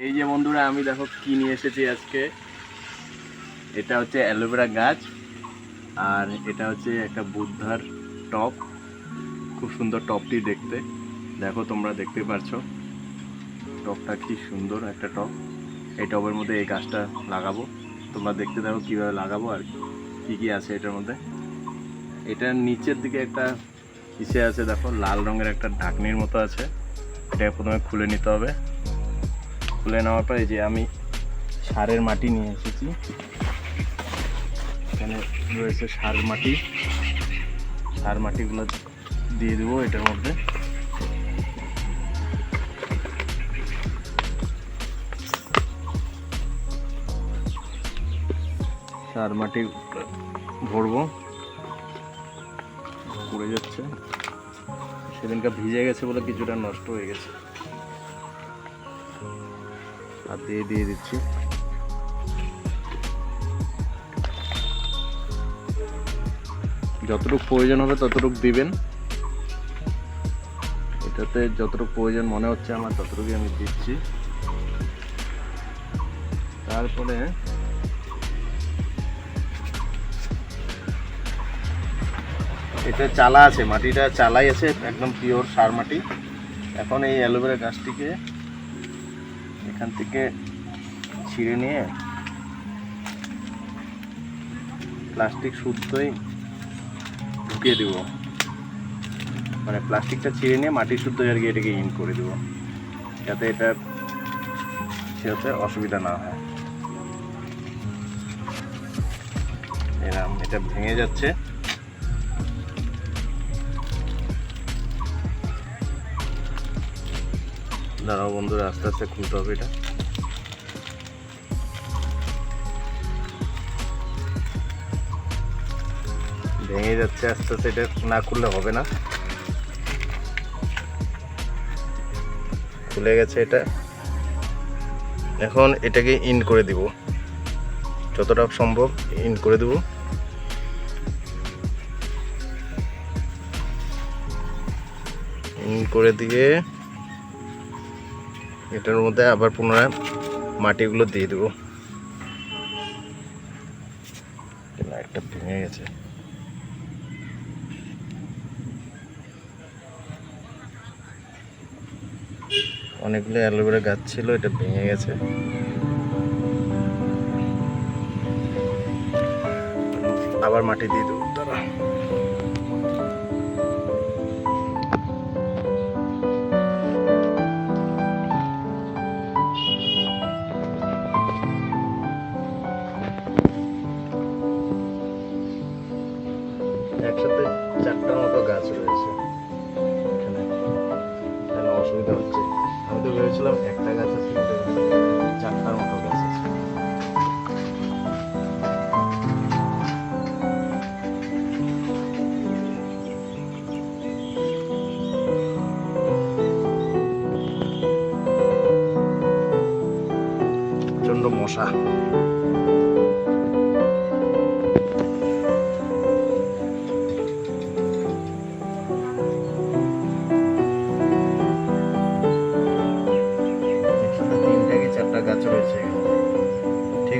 এই যে বন্ধুরা, আমি দেখো কি নিয়ে এসেছি আজকে। এটা হচ্ছে অ্যালোভেরা গাছ, আর এটা হচ্ছে একটা বুদ্ধার টপ। খুব সুন্দর টপটি দেখতে। দেখো, তোমরা দেখতে পারছ। টপটা কি সুন্দর একটা টপ। এই টবের মধ্যে এই গাছটা লাগাবো। তোমরা দেখতে দেখো কীভাবে লাগাবো আর কি কি আছে এটার মধ্যে। এটার নিচের দিকে একটা ইসে আছে, দেখো, লাল রঙের একটা ঢাকনির মতো আছে। এটা প্রথমে খুলে নিতে হবে। খুলে নেওয়ার পরে যে আমি সারের মাটি নিয়ে এসেছি। এখানে রয়েছে সার মাটি। সার মাটিগুলো দিয়ে দেবো এটার মধ্যে। সার মাটি ভরবো। পড়ে যাচ্ছে। সেদিনকার ভিজে গেছে বলে কিছুটা নষ্ট হয়ে গেছে। আর দিয়ে দিয়ে দিচ্ছি। যতটুকু প্রয়োজন হবে ততটুকু দিবেন। এটাতে যতটুকু প্রয়োজন মনে হচ্ছে আমার ততটুকুই আমি দিচ্ছি। তারপরে এটা চালা আছে, মাটিটা চালাই আছে, একদম পিওর সার মাটি। এখন এই অ্যালোভেরা গাছটিকে এখান থেকে ছিঁড়ে নিয়ে প্লাস্টিক শুদ্ধই ঢুকিয়ে দেব। মানে প্লাস্টিকটা ছিঁড়ে নিয়ে মাটি শুদ্ধ আর কি এটাকে ইন করে দেব। যাতে এটা সেতে অসুবিধা না হয়। এরম, এটা ভেঙে যাচ্ছে। দাঁড়াও বন্ধুরা, আস্তে আস্তে খুলতে হবে এটা। ভেঙে যাচ্ছে, আস্তে আস্তে এটা না খুললে হবে না। খুলে গেছে এটা। এখন এটাকে ইন করে দিব। যতটা সম্ভব ইন করে দেব। ইন করে দিয়ে এটার মধ্যে আবার পুনরায় মাটিগুলো দিয়ে দেবো। একটা ভেঙে গেছে। অনেকগুলো অ্যালোভেরা গাছ ছিল, এটা ভেঙে গেছে। আবার মাটি দিয়ে দেবো। আমি তো ভেবেছিলাম একটা গাছ আছে চারটার মতো গাছ আছে। প্রচণ্ড মশা।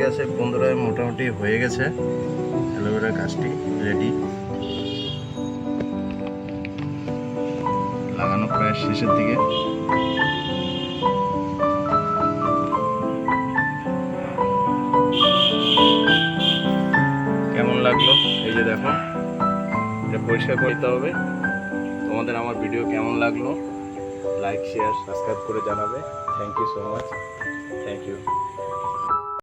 আছে বন্ধুরা, মোটামুটি হয়ে গেছে। অ্যালোভেরা গাছটি রেডি লাগানো প্রায় শেষের দিকে। কেমন লাগল? এই যে দেখো, এটা পরিষ্কার করতে হবে। তোমাদের আমার ভিডিও কেমন লাগল? লাইক শেয়ার সাবস্ক্রাইব করে জানাবে। Thank you so much thank you